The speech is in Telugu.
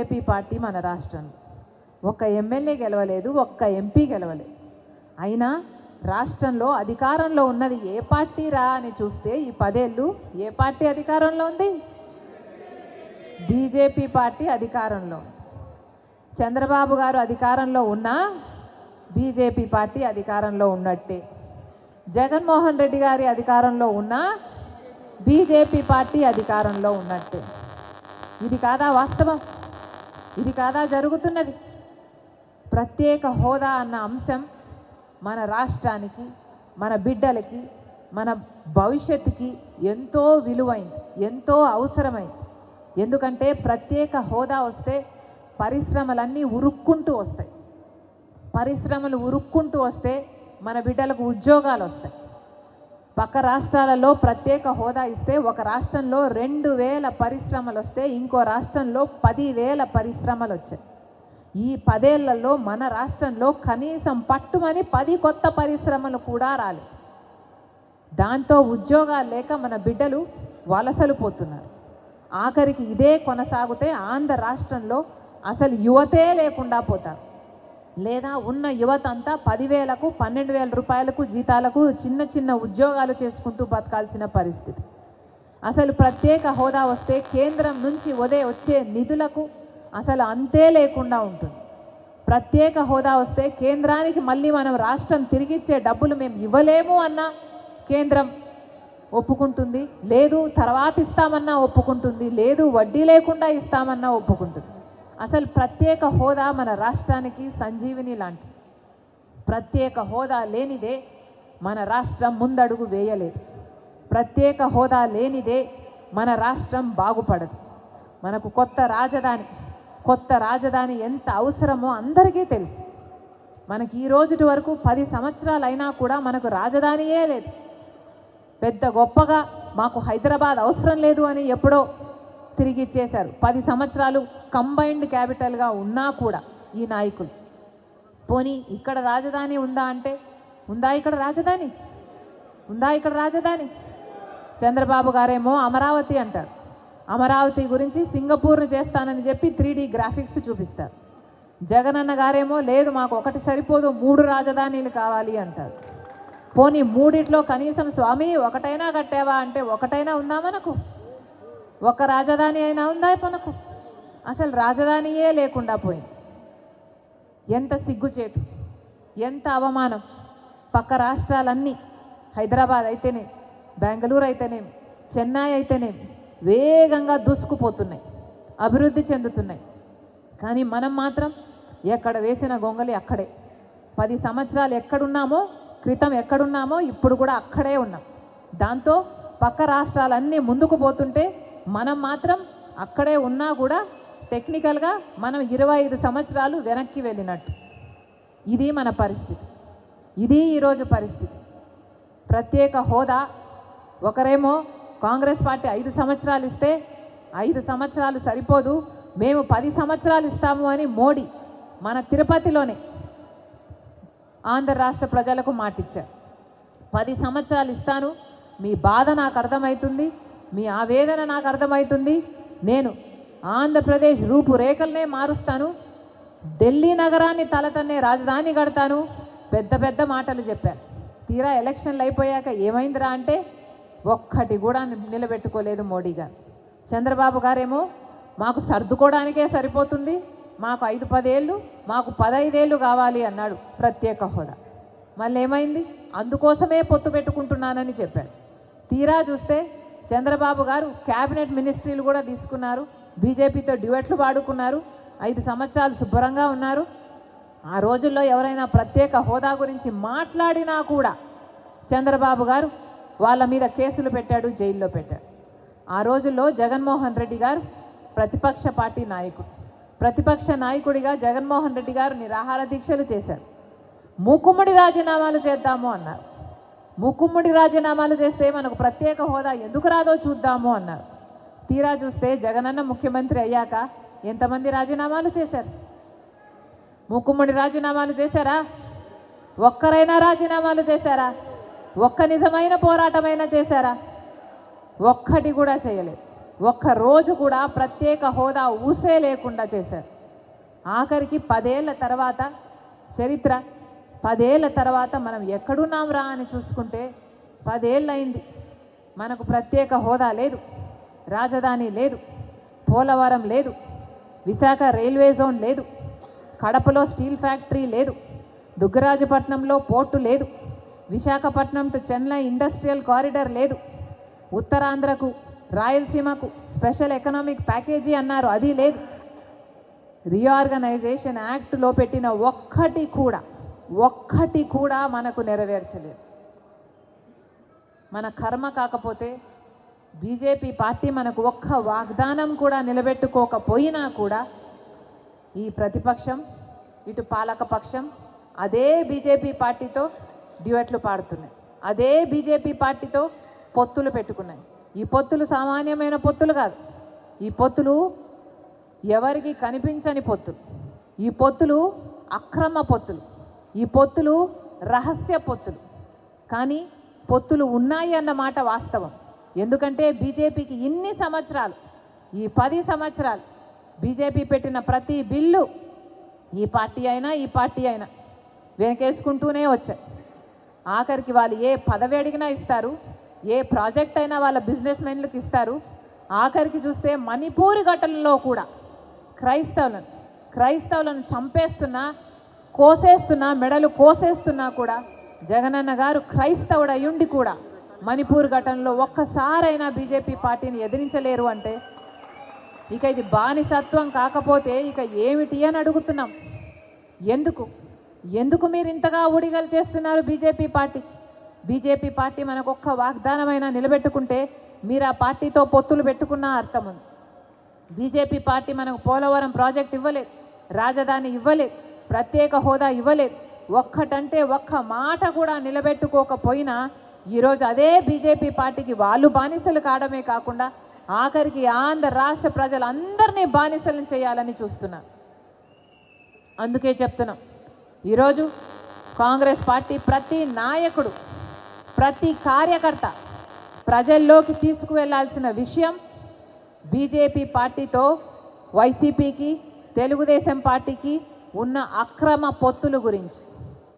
బీజేపీ పార్టీ మన రాష్ట్రంలో ఒక్క ఎమ్మెల్యే గెలవలేదు ఒక్క ఎంపీ గెలవలేదు అయినా రాష్ట్రంలో అధికారంలో ఉన్నది ఏ పార్టీ రా అని చూస్తే ఈ పదేళ్ళు ఏ పార్టీ అధికారంలో ఉంది? బీజేపీ పార్టీ అధికారంలో. చంద్రబాబు గారు అధికారంలో ఉన్నా బీజేపీ పార్టీ అధికారంలో ఉన్నట్టే. జగన్మోహన్ రెడ్డి గారి అధికారంలో ఉన్నా బీజేపీ పార్టీ అధికారంలో ఉన్నట్టే. ఇది కాదా వాస్తవం? ఇది కాదా జరుగుతున్నది? ప్రత్యేక హోదా అన్న అంశం మన రాష్ట్రానికి మన బిడ్డలకి మన భవిష్యత్తుకి ఎంతో విలువైంది ఎంతో అవసరమైంది. ఎందుకంటే ప్రత్యేక హోదా వస్తే పరిశ్రమలన్నీ ఉరుక్కుంటూ వస్తాయి. పరిశ్రమలు ఉరుక్కుంటూ వస్తే మన బిడ్డలకు ఉద్యోగాలు వస్తాయి. పక్క రాష్ట్రాలలో ప్రత్యేక హోదా ఇస్తే ఒక రాష్ట్రంలో రెండు వేల పరిశ్రమలు వస్తే ఇంకో రాష్ట్రంలో పదివేల పరిశ్రమలు వచ్చాయి. ఈ పదేళ్ళలో మన రాష్ట్రంలో కనీసం పట్టుమని పది కొత్త పరిశ్రమలు కూడా రాలే. దాంతో ఉద్యోగాలు లేక మన బిడ్డలు వలసలు పోతున్నారు. ఆఖరికి ఇదే కొనసాగితే ఆంధ్ర రాష్ట్రంలో అసలు యువతే లేకుండా పోతారు. లేదా ఉన్న యువత అంతా పదివేలకు పన్నెండు వేల రూపాయలకు జీతాలకు చిన్న చిన్న ఉద్యోగాలు చేసుకుంటూ బతకాల్సిన పరిస్థితి. అసలు ప్రత్యేక హోదా వస్తే కేంద్రం నుంచి ఉదయం వచ్చే నిధులకు అసలు అంతే లేకుండా ఉంటుంది. ప్రత్యేక హోదా వస్తే కేంద్రానికి మళ్ళీ మనం రాష్ట్రం తిరిగిచ్చే డబ్బులు మేము ఇవ్వలేము అన్న కేంద్రం ఒప్పుకుంటుంది. లేదు తర్వాత ఇస్తామన్నా ఒప్పుకుంటుంది. లేదు వడ్డీ లేకుండా ఇస్తామన్నా ఒప్పుకుంటుంది. అసలు ప్రత్యేక హోదా మన రాష్ట్రానికి సంజీవిని లాంటి. ప్రత్యేక హోదా లేనిదే మన రాష్ట్రం ముందడుగు వేయలేదు. ప్రత్యేక హోదా లేనిదే మన రాష్ట్రం బాగుపడదు. మనకు కొత్త రాజధాని కొత్త రాజధాని ఎంత అవసరమో అందరికీ తెలుసు. మనకి ఈ రోజుటి వరకు పది సంవత్సరాలు అయినా కూడా మనకు రాజధానియే లేదు. పెద్ద గొప్పగా మాకు హైదరాబాద్ అవసరం లేదు అని ఎప్పుడో తిరిగి ఇచ్చేశారు. పది సంవత్సరాలు కంబైన్డ్ క్యాపిటల్గా ఉన్నా కూడా ఈ నాయకులు. పోనీ ఇక్కడ రాజధాని ఉందా అంటే ఉందా ఇక్కడ రాజధాని? ఉందా ఇక్కడ రాజధాని? చంద్రబాబు గారేమో అమరావతి అంటారు. అమరావతి గురించి సింగపూర్ను చేస్తానని చెప్పి త్రీ గ్రాఫిక్స్ చూపిస్తారు. జగనన్న గారేమో లేదు మాకు ఒకటి సరిపోదు మూడు రాజధానీలు కావాలి అంటారు. పోనీ మూడిట్లో కనీసం స్వామి ఒకటైనా కట్టావా అంటే ఒకటైనా ఉందా మనకు? ఒక రాజధాని అయినా ఉందా మనకు అసలు రాజధానియే లేకుండా పోయింది. ఎంత సిగ్గుచేటు ఎంత అవమానం. పక్క రాష్ట్రాలన్నీ హైదరాబాద్ అయితేనే బెంగళూరు అయితేనేమి చెన్నై అయితేనేమి వేగంగా దూసుకుపోతున్నాయి అభివృద్ధి చెందుతున్నాయి. కానీ మనం మాత్రం ఎక్కడ వేసిన గొంగలి అక్కడే. పది సంవత్సరాలు ఎక్కడున్నామో క్రితం ఎక్కడున్నామో ఇప్పుడు కూడా అక్కడే ఉన్నాం. దాంతో పక్క రాష్ట్రాలన్నీ ముందుకు పోతుంటే మనం మాత్రం అక్కడే ఉన్నా కూడా టెక్నికల్గా మనం ఇరవై ఐదు సంవత్సరాలు వెనక్కి వెళ్ళినట్టు. ఇది మన పరిస్థితి. ఇది ఈరోజు పరిస్థితి. ప్రత్యేక హోదా. ఒకరేమో కాంగ్రెస్ పార్టీ ఐదు సంవత్సరాలు ఇస్తే ఐదు సంవత్సరాలు సరిపోదు. మేము పది సంవత్సరాలు ఇస్తాము అని మోడీ మన తిరుపతిలోనే ఆంధ్ర రాష్ట్ర ప్రజలకు మాటిచ్చారు. పది సంవత్సరాలు ఇస్తాను. మీ బాధ నాకు అర్థమవుతుంది. మీ ఆవేదన నాకు అర్థమవుతుంది. నేను ఆంధ్రప్రదేశ్ రూపురేఖలనే మారుస్తాను. ఢిల్లీ నగరాన్ని తలతన్నే రాజధాని కడతాను. పెద్ద పెద్ద మాటలు చెప్పారు తీరా ఎలక్షన్లు అయిపోయాక ఏమైందిరా అంటే ఒక్కటి కూడా నిలబెట్టుకోలేదు మోడీ గారు. చంద్రబాబు గారేమో మాకు సర్దుకోవడానికే సరిపోతుంది. మాకు ఐదు పదేళ్ళు మాకు పదైదేళ్ళు కావాలి అన్నాడు ప్రత్యేక హోదా. మళ్ళీ ఏమైంది అందుకోసమే పొత్తు పెట్టుకుంటున్నానని చెప్పాడు. తీరా చూస్తే చంద్రబాబు గారు క్యాబినెట్ మినిస్ట్రీలు కూడా తీసుకున్నారు. బీజేపీతో డ్యూయట్లు పాడుకున్నారు ఐదు సంవత్సరాలు శుభ్రంగా ఉన్నారు. ఆ రోజుల్లో ఎవరైనా ప్రత్యేక హోదా గురించి మాట్లాడినా కూడా చంద్రబాబు గారు వాళ్ళ మీద కేసులు పెట్టాడు జైల్లో పెట్టాడు. ఆ రోజుల్లో జగన్మోహన్ రెడ్డి గారు ప్రతిపక్ష పార్టీ నాయకుడు. ప్రతిపక్ష నాయకుడిగా జగన్మోహన్ రెడ్డి గారు నిరాహార దీక్షలు చేశారు. మూకుమ్మడి రాజీనామాలు చేద్దాము అన్నారు. మూకుమ్మడి రాజీనామాలు చేస్తే మనకు ప్రత్యేక హోదా ఎందుకు రాదో చూద్దాము అన్నారు. తీరా చూస్తే జగనన్న ముఖ్యమంత్రి అయ్యాక ఎంతమంది రాజీనామాలు చేశారు? మూకుమ్మడి రాజీనామాలు చేశారా? ఒక్కరైనా రాజీనామాలు చేశారా? ఒక్క నిజమైన పోరాటమైనా చేశారా? ఒక్కటి కూడా చేయలేదు. ఒక్క రోజు కూడా ప్రత్యేక హోదా ఊసే లేకుండా చేశారు. ఆఖరికి పదేళ్ళ తర్వాత చరిత్ర పదేళ్ళ తర్వాత మనం ఎక్కడున్నాం రా అని చూసుకుంటే పదేళ్ళయింది. మనకు ప్రత్యేక హోదా లేదు. రాజధాని లేదు. పోలవరం లేదు. విశాఖ రైల్వే జోన్ లేదు. కడపలో స్టీల్ ఫ్యాక్టరీ లేదు. దుగ్గరాజపట్నంలో పోర్టు లేదు. Visakhapatnam to Chennai industrial corridor లేదు. ఉత్తరాంధ్రకు రాయలసీమకు స్పెషల్ ఎకనామిక్ ప్యాకేజీ అన్నారు. అది లేదు. రీఆర్గనైజేషన్ యాక్ట్లో పెట్టిన ఒక్కటి కూడా ఒక్కటి కూడా మనకు నెరవేర్చలేదు. మన కర్మ కాకపోతే బీజేపీ పార్టీ మనకు ఒక్క వాగ్దానం కూడా నిలబెట్టుకోకపోయినా కూడా ఈ ప్రతిపక్షం ఇటు పాలకపక్షం అదే బీజేపీ పార్టీతో డ్యూయట్లు పాడుతున్నాయి. అదే బీజేపీ పార్టీతో పొత్తులు పెట్టుకున్నాయి. ఈ పొత్తులు సామాన్యమైన పొత్తులు కాదు. ఈ పొత్తులు ఎవరికి కనిపించని పొత్తులు. ఈ పొత్తులు అక్రమ పొత్తులు. ఈ పొత్తులు రహస్య పొత్తులు. కానీ పొత్తులు ఉన్నాయి అన్న మాట వాస్తవం. ఎందుకంటే బీజేపీకి ఇన్ని సంవత్సరాలు ఈ పది సంవత్సరాలు బీజేపీ పెట్టిన ప్రతి బిల్లు ఈ పార్టీ అయినా ఈ పార్టీ అయినా వెనకేసుకుంటూనే వచ్చాయి. ఆఖరికి వాళ్ళు ఏ పదవి అడిగినా ఇస్తారు ఏ ప్రాజెక్ట్ అయినా వాళ్ళ బిజినెస్ మెన్లకు ఇస్తారు. ఆఖరికి చూస్తే మణిపూరి ఘటనలో కూడా క్రైస్తవులను క్రైస్తవులను చంపేస్తున్నా కోసేస్తున్నా మెడలు కోసేస్తున్నా కూడా జగనన్న గారు క్రైస్తవుడయుండి కూడా మణిపూర్ ఘటనలో ఒక్కసారైనా బీజేపీ పార్టీని ఎదిరించలేరు అంటే ఇక ఇది బానిసత్వం కాకపోతే ఇక ఏమిటి అని అడుగుతున్నాం. ఎందుకు? ఎందుకు మీరు ఇంతగా ఊడిగలు చేస్తున్నారు బీజేపీ పార్టీ? బీజేపీ పార్టీ మనకు ఒక్క వాగ్దానమైనా నిలబెట్టుకుంటే మీరు ఆ పార్టీతో పొత్తులు పెట్టుకున్న అర్థం ఉంది. బీజేపీ పార్టీ మనకు పోలవరం ప్రాజెక్ట్ ఇవ్వలేదు రాజధాని ఇవ్వలేదు ప్రత్యేక హోదా ఇవ్వలేదు. ఒక్కటంటే ఒక్క మాట కూడా నిలబెట్టుకోకపోయినా ఈరోజు అదే బీజేపీ పార్టీకి వాళ్ళు బానిసలు కావడమే కాకుండా ఆఖరికి ఆంధ్ర రాష్ట్ర ప్రజలందరినీ బానిసలను చేయాలని చూస్తున్నారు అందుకే చెప్తున్నాం. ఈరోజు కాంగ్రెస్ పార్టీ ప్రతి నాయకుడు ప్రతి కార్యకర్త ప్రజల్లోకి తీసుకువెళ్ళాల్సిన విషయం బీజేపీ పార్టీతో వైసీపీకి తెలుగుదేశం పార్టీకి ఉన్న అక్రమ పొత్తుల గురించి.